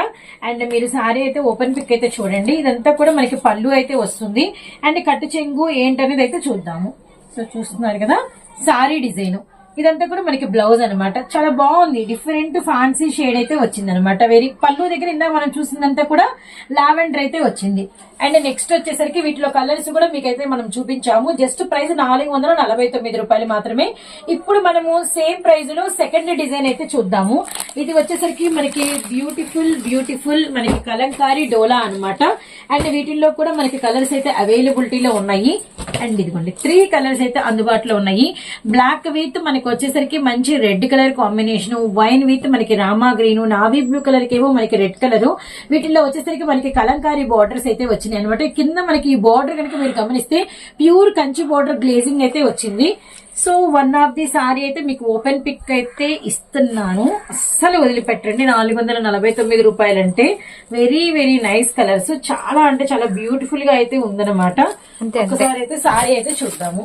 అండ్ మీరు సారీ అయితే ఓపెన్ పిక్ అయితే చూడండి. ఇదంతా కూడా మనకి పళ్ళు అయితే వస్తుంది. అండ్ కట్టు చెంగు ఏంటనేది అయితే చూద్దాము. సో చూస్తున్నారు కదా సారీ డిజైన్ ఇదంతా కూడా మనకి బ్లౌజ్ అనమాట చాలా బాగుంది. డిఫరెంట్ ఫ్యాన్సీ షేడ్ అయితే వచ్చింది అనమాట వెరీ పళ్ళు దగ్గర ఇందాక మనం చూసిందంతా కూడా లావెండర్ అయితే వచ్చింది. అండ్ నెక్స్ట్ వచ్చేసరికి వీటిలో కలర్స్ కూడా మీకైతే మనం చూపించాము. జస్ట్ ప్రైస్ నాలుగు వందల నలభై తొమ్మిది రూపాయలు మాత్రమే. ఇప్పుడు మనము సేమ్ ప్రైస్లో సెకండ్ డిజైన్ అయితే చూద్దాము. ఇది వచ్చేసరికి మనకి బ్యూటిఫుల్ బ్యూటిఫుల్ మనకి కలంకారీ డోలా అన్నమాట. అండ్ వీటిల్లో కూడా మనకి కలర్స్ అయితే అవైలబిలిటీలో ఉన్నాయి. అండ్ ఇదిగోండి త్రీ కలర్స్ అయితే అందుబాటులో ఉన్నాయి. బ్లాక్ విత్ మనకి వచ్చేసరికి మంచి red colour combination wine with మనకి రామా గ్రీన్ నావీ బ్లూ కలర్కి ఏమో మనకి రెడ్ కలర్. వీటిల్లో వచ్చేసరికి మనకి కలంకారీ బార్డర్స్ అయితే వచ్చినాయి అనమాట కింద మనకి ఈ బార్డర్ కనుక మీరు గమనిస్తే ప్యూర్ కంచి బార్డర్ గ్లేజింగ్ అయితే వచ్చింది. So one of the sari అయితే మీకు ఓపెన్ పిక్ అయితే ఇస్తున్నాను. అస్సలు వదిలిపెట్టండి. నాలుగు వందల నలభై తొమ్మిది రూపాయలంటే వెరీ వెరీ నైస్ కలర్స్ చాలా అంటే చాలా బ్యూటిఫుల్గా అయితే ఉందన్నమాట. ఒకసారి అయితే సారీ అయితే చూద్దాము.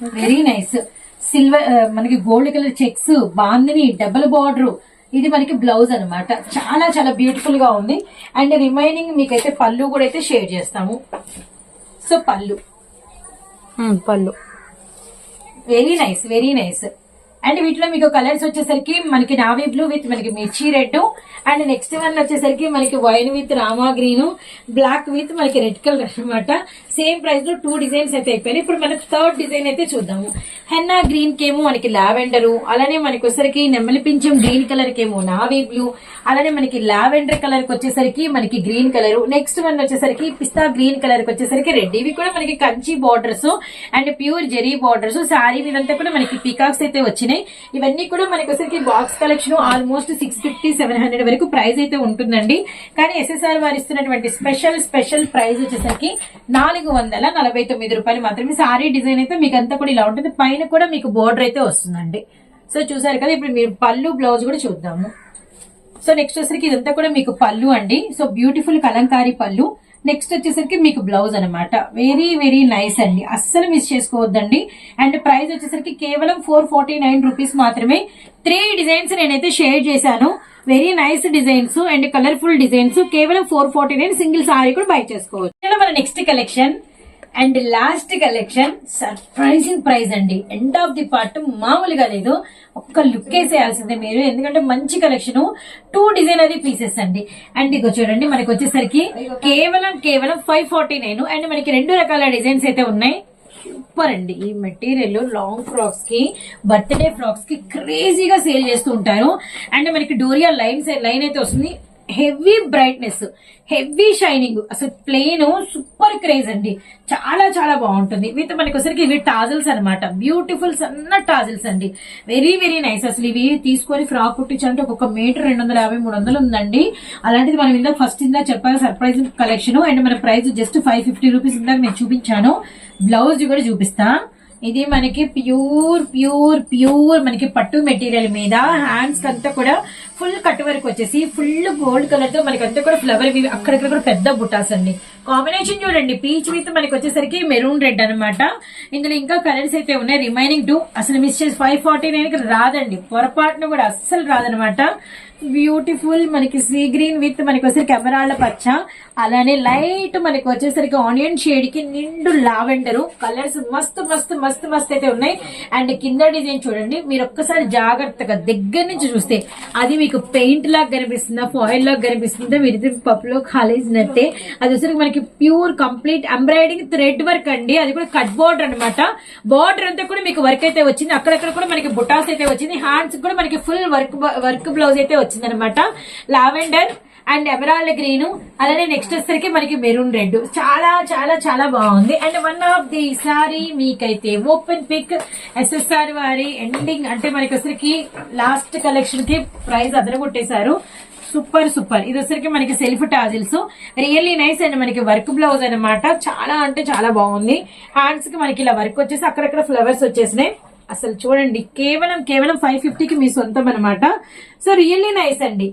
వెరీ నైస్ సిల్వర్ మనకి gold colour checks bandhani double border ఇది మనకి బ్లౌజ్ అన్నమాట. చాలా చాలా బ్యూటిఫుల్గా ఉంది. అండ్ రిమైనింగ్ మీకైతే పళ్ళు కూడా అయితే షేర్ చేస్తాము. సో పళ్ళు. ఉమ్, పళ్ళు. Very nice very nice and వీటిలో మీకు కలర్స్ వచ్చేసరికి మనకి నావీ బ్లూ విత్ మనకి మిర్చి రెడ్ అండ్ నెక్స్ట్ వన్ వచ్చేసరికి మనకి wine with Rama green black with మనకి రెడ్ కలర్ అన్నమాట. సేమ్ ప్రైస్లో టూ డిజైన్స్ అయితే అయిపోయినాయి. ఇప్పుడు మనకు థర్డ్ డిజైన్ అయితే చూద్దాము. హెన్నా గ్రీన్ కేమో మనకి లావెండర్ అలానే మనకి వచ్చేసరికి నెమ్మలి పింఛం గ్రీన్ కలర్ కేమో నావీ బ్లూ అలానే మనకి లావెండర్ కలర్కి వచ్చేసరికి మనకి గ్రీన్ కలర్. నెక్స్ట్ వన్ వచ్చేసరికి పిస్తా గ్రీన్ కలర్కి వచ్చేసరికి రెడ్. ఇవి కూడా మనకి Kanchi borders and pure zari borders sari మీదంతా కూడా మనకి పికాక్స్ అయితే వచ్చినాయి. ఇవన్నీ కూడా మనకి వచ్చేసరికి box collection almost six fifty seven hundred వరకు ప్రైస్ అయితే ఉంటుందండి. కానీ ఎస్ఎస్ఆర్ వారు ఇస్తున్నటువంటి స్పెషల్ స్పెషల్ ప్రైస్ వచ్చేసరికి నాలుగు వందల నలభై తొమ్మిది రూపాయలు మాత్రమే. సారీ డిజైన్ అయితే మీకు అంతా కూడా ఇలా ఉంటుంది. పైన కూడా మీకు బోర్డర్ అయితే వస్తుందండి. సో చూసారు కదా ఇప్పుడు మీరు పళ్ళు బ్లౌజ్ కూడా చూద్దాము. సో నెక్స్ట్ వచ్చేసరికి ఇదంతా కూడా మీకు పళ్ళు అండి. సో బ్యూటిఫుల్ కలంకారీ పళ్ళు. నెక్స్ట్ వచ్చేసరికి మీకు బ్లౌజ్ అనమాట వెరీ వెరీ నైస్ అండి. అస్సలు మిస్ చేసుకోవద్దండి. అండ్ ప్రైస్ వచ్చేసరికి కేవలం ఫోర్ ఫార్టీ నైన్ రూపీస్ మాత్రమే. త్రీ డిజైన్స్ నేనైతే షేర్ చేశాను. Very nice designs and colourful designs కేవలం four forty nine single sari కూడా బై చేసుకోవచ్చు. మన next collection and last collection surprising price అండి. ఎండ్ ఆఫ్ ది పార్ట్ మామూలుగా లేదు. ఒక్క లుక్ వేసేయాల్సిందే మీరు. ఎందుకంటే మంచి కలెక్షన్ టూ డిజైనరీ పీసెస్ అండి. అండ్ ఇక చూడండి మనకి వచ్చేసరికి కేవలం కేవలం ఫైవ్ ఫార్టీ నైన్ అండ్ మనకి రెండు రకాల డిజైన్స్ అయితే ఉన్నాయి. సూపర్ అండి. ఈ మెటీరియల్ లాంగ్ ఫ్రాక్స్కి బర్త్డే ఫ్రాక్స్కి క్రేజీగా సేల్ చేస్తూ ఉంటారు. అండ్ మనకి డోరియా లైన్స్ లైన్ అయితే వస్తుంది. హెవీ బ్రైట్నెస్ హెవీ షైనింగ్ అసలు ప్లెయిన్ సూపర్ క్రేజ్ అండి. చాలా చాలా బాగుంటుంది. విత్ మనకి ఇవి టాజిల్స్ అనమాట బ్యూటిఫుల్ సన్న టాజిల్స్ అండి. Very very nice. అసలు ఇవి తీసుకొని ఫ్రాక్ కుట్టించాలంటే ఒక్కొక్క మీటర్ రెండు వందల యాభై మూడు వందలు ఉందండి. అలాంటిది మనం ఇందాక ఫస్ట్ ఇందాక చెప్పాలి సర్ప్రైజ్ కలెక్షన్ అండ్ మన price just five fifty rupees ఇందాక నేను చూపించాను. బ్లౌజ్ కూడా చూపిస్తా. ఇది మనకి ప్యూర్ ప్యూర్ ప్యూర్ మనకి పట్టు మెటీరియల్ మీద. హ్యాండ్స్ అంతా కూడా ఫుల్ కట్ వరకు వచ్చేసి ఫుల్ గోల్డ్ కలర్తో మనకి అంతా కూడా ఫ్లవర్ అక్కడక్కడ కూడా పెద్ద బుటాస్ అండి. కాంబినేషన్ చూడండి పీచ్ విత్ మనకి వచ్చేసరికి మెరూన్ రెడ్ అనమాట ఇందులో ఇంకా కలర్స్ అయితే ఉన్నాయి. రిమైనింగ్ టూ అసలు మిస్ చేసి ఫైవ్ ఫార్టీ నైన్ రాదండి. పొరపాటును కూడా అస్సలు రాదనమాట బ్యూటిఫుల్ మనకి సీ గ్రీన్ విత్ మనకి వచ్చేసరికి ఎమరాళ్ళ పచ్చ. అలానే లైట్ మనకి వచ్చేసరికి ఆనియన్ షేడ్కి నిండు లావెండర్ కలర్స్ మస్తు మస్తు మస్తు మస్తు అయితే ఉన్నాయి. అండ్ కింద డిజైన్ చూడండి. మీరు ఒక్కసారి జాగ్రత్తగా దగ్గర నుంచి చూస్తే అది మీకు పెయింట్ లాగా కనిపిస్తుందా ఫాయిల్ లాగా కనిపిస్తుందా మీరు పప్పులో కాలేసినట్టే. అది వచ్చేసరికి మనకి pure complete embroidering thread work అండి. అది కూడా కట్ బోర్డర్ అనమాట బార్డర్ అంతా కూడా మీకు వర్క్ అయితే వచ్చింది. అక్కడక్కడ కూడా మనకి బుటాస్ అయితే వచ్చింది. హ్యాండ్స్ కూడా మనకి ఫుల్ వర్క్ వర్క్ బ్లౌజ్ అయితే వచ్చింది అనమాట లావెండర్ అండ్ ఎమరాల్డ్ గ్రీన్? అలానే నెక్స్ట్ వచ్చేసరికి మనకి మెరూన్ రెడ్. చాలా చాలా చాలా బాగుంది. And one of the sari మీకైతే ఓపెన్ పిక్ ఎస్ఎస్ఆర్ వారి ఎండింగ్ అంటే మనకి వచ్చరికి లాస్ట్ కలెక్షన్కి ప్రైస్ అదరగొట్టేశారు సూపర్ సూపర్ ఇది వచ్చరికి మనకి self tassels really nice and మనకి వర్క్ బ్లౌజ్ అనమాట చాలా అంటే చాలా బాగుంది. హ్యాండ్స్కి మనకి ఇలా వర్క్ వచ్చేసి అక్కడక్కడ ఫ్లవర్స్ వచ్చేసినాయి. అసలు చూడండి కేవలం కేవలం ఫైవ్ ఫిఫ్టీకి మీ సొంతం అనమాట సో రియల్లీ నైస్ అండి.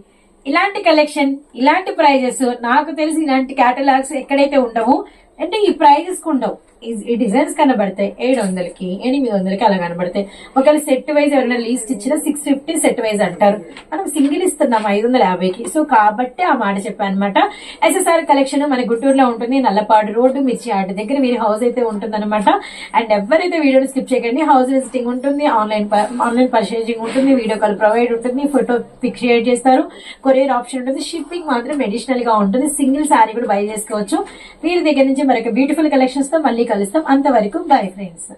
ఇలాంటి కలెక్షన్ ఇలాంటి ప్రైజెస్ నాకు తెలిసి ఇలాంటి క్యాటలాగ్స్ ఎక్కడైతే ఉండవు అంటే ఈ ప్రైజెస్కు ఉండవు. ఈ- డిజైన్స్ కనబడతాయి. ఏడు వందలకి ఎనిమిది వందలకి అలా కనబడతాయి. ఒకవేళ సెట్ వైజ్ ఎవరైనా లీస్ట్ ఇచ్చినా సిక్స్ ఫిఫ్టీ సెట్ వైజ్ అంటారు. మనం సింగిల్ ఇస్తున్నాం ఐదు వందల యాభైకి సో కాబట్టి ఆ మాట చెప్పాను అనమాట ఎస్ఎస్ఆర్ కలెక్షన్ మన గుంటూరులో ఉంటుంది. నల్లపాడు రోడ్డు మిర్చి ఆట దగ్గర మీరు హౌస్ అయితే ఉంటుంది అండ్ ఎవరైతే వీడియోని స్కిప్ చేయకండి హౌస్ విజిటింగ్ ఉంటుంది ఆన్లైన్ ఆన్లైన్ పర్చేజింగ్ ఉంటుంది వీడియో కాల్ ప్రొవైడ్ ఉంటుంది ఫోటో పిక్ షేర్ చేస్తారు. కొరియర్ ఆప్షన్ ఉంటుంది. షిప్పింగ్ మాత్రం అడిషనల్గా ఉంటుంది. సింగిల్ సారీ కూడా బై చేసుకోవచ్చు. వీరి దగ్గర నుంచి మరొక బ్యూటిఫుల్ కలెక్షన్స్తో మళ్ళీ కలుస్తాం. అంతవరకు బై ఫ్రెండ్స్